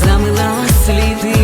замила сліди.